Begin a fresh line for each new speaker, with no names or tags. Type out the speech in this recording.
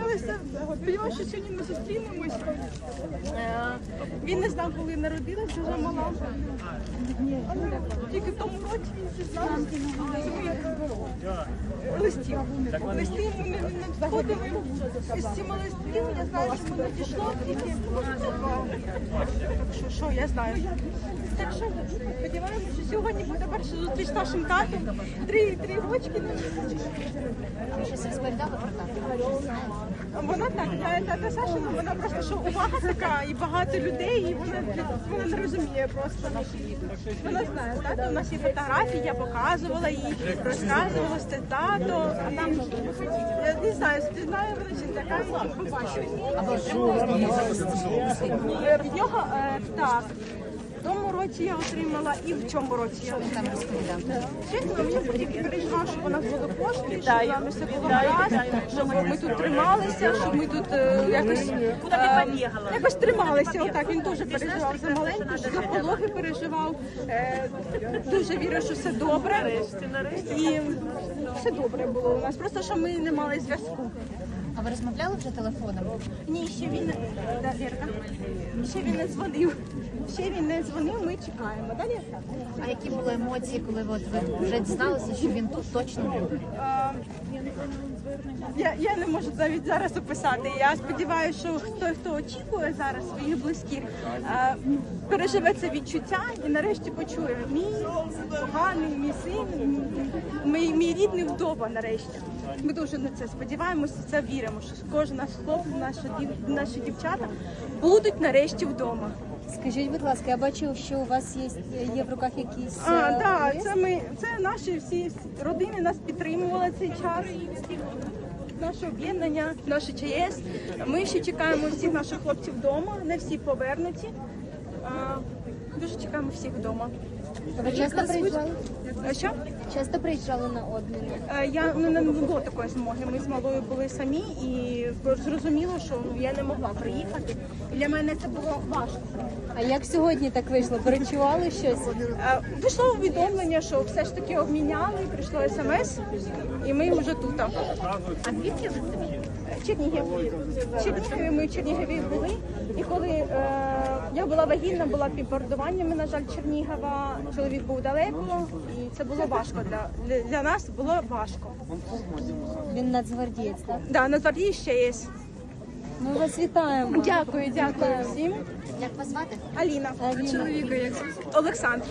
Але все, сподіваюся, що сьогодні ми зустрінемось. Він не знав, коли народилася, вже мала. Тільки в тому році він своїх листів. Листи ми не, входили з цими листів. Я знаю, що воно дійшло тільки. Так що, що я знаю. Так що сподіваємося, що сьогодні буде перша зустріч з нашим татом. Три, три рочки на місяці.
Щось розповідали про тата?
Вона так, та, та, та Саша, ну, вона просто що увага така, і багато людей, і вона, вона не розуміє просто. Вона знає, тато, у нас є фотографії, я показувала їй, розказувала, що це тато, а там, я не знаю, знаю вона чи така, побачила. Від нього, е, так, в тому році я отримала і в цьому році я
він?
Чесно, мені тільки щоб у нас були кошти, щоб з нами все було гаразд, щоб ми тут трималися, щоб ми тут е, якось, е, якось трималися. Отак він дуже переживав за маленьку, за пологи переживав. Е, дуже вірю, що все добре. І все добре було у нас. Просто що ми не мали зв'язку.
Ви розмовляли вже телефоном?
Ні, ще він не да, Вірка. Ще він не дзвонив. Ще він не дзвонив, ми чекаємо. Да, Вірка?
А які були емоції, коли от ви вже дізналися, що він тут точно був?
Я, я не можу навіть зараз описати. Я сподіваюся, що хто хто очікує зараз своїх близьких, переживе це відчуття і нарешті почує мій коханий, мій син, мій, мій рідний вдома. Нарешті ми дуже на це сподіваємося. Це віримо. Що кожен наш хлопець, наші дів, наші дівчата будуть нарешті вдома.
Скажіть, будь ласка, я бачу, що у вас є, є в руках якісь
А,
е,
так,
лист.
це ми, це наші всі родини нас підтримували цей час. Наше об'єднання, наше ЧС. Ми ще чекаємо всіх наших хлопців вдома, не всі повернуті. А, Дуже чекаємо всіх вдома.
Ви часто приїжджали?
Що?
Часто приїжджали на обміни?
Е, Я ну, не було такої змоги. Ми з малою були самі і зрозуміло, що ну, я не могла приїхати. І Для мене це було важко.
А як сьогодні так вийшло? Перечували щось?
Е, Пішло повідомлення, що все ж таки обміняли, прийшло смс, і ми вже тут.
А звідки ви самі?
Чернігів. Чернігові ми в Чернігові були. І коли е, я була вагітна, була під бордуваннями, на жаль, Чернігова. Чоловік був далеко, і це було важко для, для, нас. Було важко.
Він нацгвардієць, так?
Да, нацгвардієць ще є.
Ми вас вітаємо.
Дякую, дякую всім.
Як вас звати?
Аліна.
Аліна.
Олександр.